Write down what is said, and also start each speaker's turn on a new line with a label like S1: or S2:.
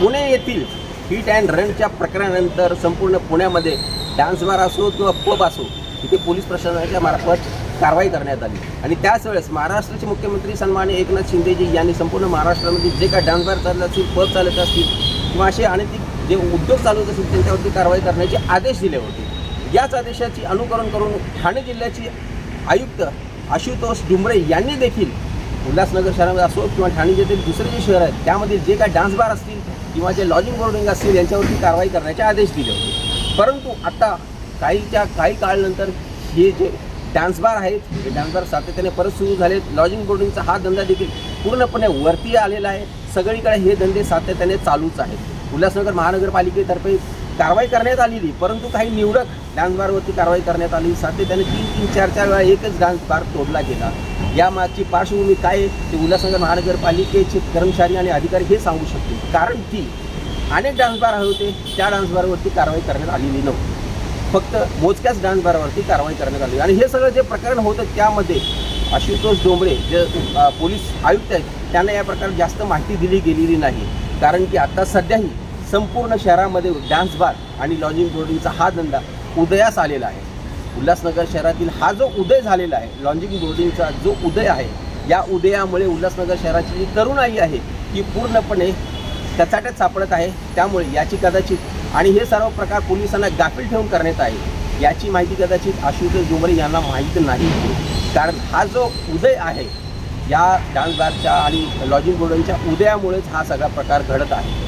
S1: पुणे येथील hit and रनच्या प्रकरणानंतर संपूर्ण पुण्यामध्ये डान्स बार असो किंवा पब असो तिथे पोलीस प्रशासनाच्या मार्फत कारवाई करण्यात आली. आणि त्याच वेळेस महाराष्ट्राचे मुख्यमंत्री सन्मान्य एकनाथ शिंदेजी यांनी संपूर्ण महाराष्ट्रामध्ये जे काय डान्स बार चालत असतील पब चालत असतील किंवा असे अनेक जे उद्योग चालवत असतील त्यांच्यावरती कारवाई करण्याचे आदेश दिले होते. याच आदेशाची अनुकरण करून ठाणे जिल्ह्याची आयुक्त आशुतोष डुमरे यांनी देखील उल्हासनगर शहरामध्ये असो किंवा ठाणे जिल्ह्यातील दुसरे जे शहर आहेत त्यामध्ये जे काय डान्स बार असतील किंवा जे लॉजिंग बोर्डिंग असतील यांच्यावरती कारवाई करण्याचे आदेश दिले होते. परंतु आता काहीच्या काही काळानंतर हे जे डान्स बार आहेत हे डान्स बार सातत्याने परत सुरू झालेत. लॉजिंग बोर्डिंगचा हा धंदा देखील पूर्णपणे वरती आलेला आहे. सगळीकडे हे धंदे सातत्याने चालूच आहेत. उल्हासनगर महानगरपालिकेतर्फे कारवाई करण्यात आलेली परंतु काही निवडक डान्स बारवरती कारवाई करण्यात आली. सातत्याने तीन तीन चार चार वेळा एकच डान्स बार तोडला गेला. या मागची पार्श्वभूमी काय आहे ते उल्हासनगर महानगरपालिकेचे कर्मचारी आणि अधिकारी हे सांगू शकतील. कारण ती अनेक डान्स बार होते त्या डान्स बारवरती कारवाई करण्यात आलेली नव्हती. फक्त मोजक्याच डान्स बारवरती कारवाई करण्यात आली. आणि हे सगळं जे प्रकरण होतं त्यामध्ये आशुतोष डोंबळे जे पोलीस आयुक्त आहेत त्यांना या प्रकारे जास्त माहिती दिली गेलेली नाही. कारण की आत्ता सध्याही संपूर्ण शहरामध्ये डान्स बार आणि लॉजिंग बोर्डिंगचा हा धंदा उदयास आलेला आहे. उल्हासनगर शहरातील हा जो उदय झालेला आहे लॉजिंग बोर्डिंगचा जो उदय आहे या उदयामुळे उल्हासनगर शहराची जी तरुणाई आहे ती पूर्णपणे कचाट्यात सापडत आहे. त्यामुळे याची कदाचित आणि हे सर्व प्रकार पोलिसांना गाफील ठेवून करण्यात आहे याची माहिती कदाचित आशुतोष डोंबरे यांना माहीत नाही. कारण हा जो उदय आहे या डान्स बारच्या आणि लॉजिंग बोर्डिंगच्या उदयामुळेच हा सगळा प्रकार घडत आहे.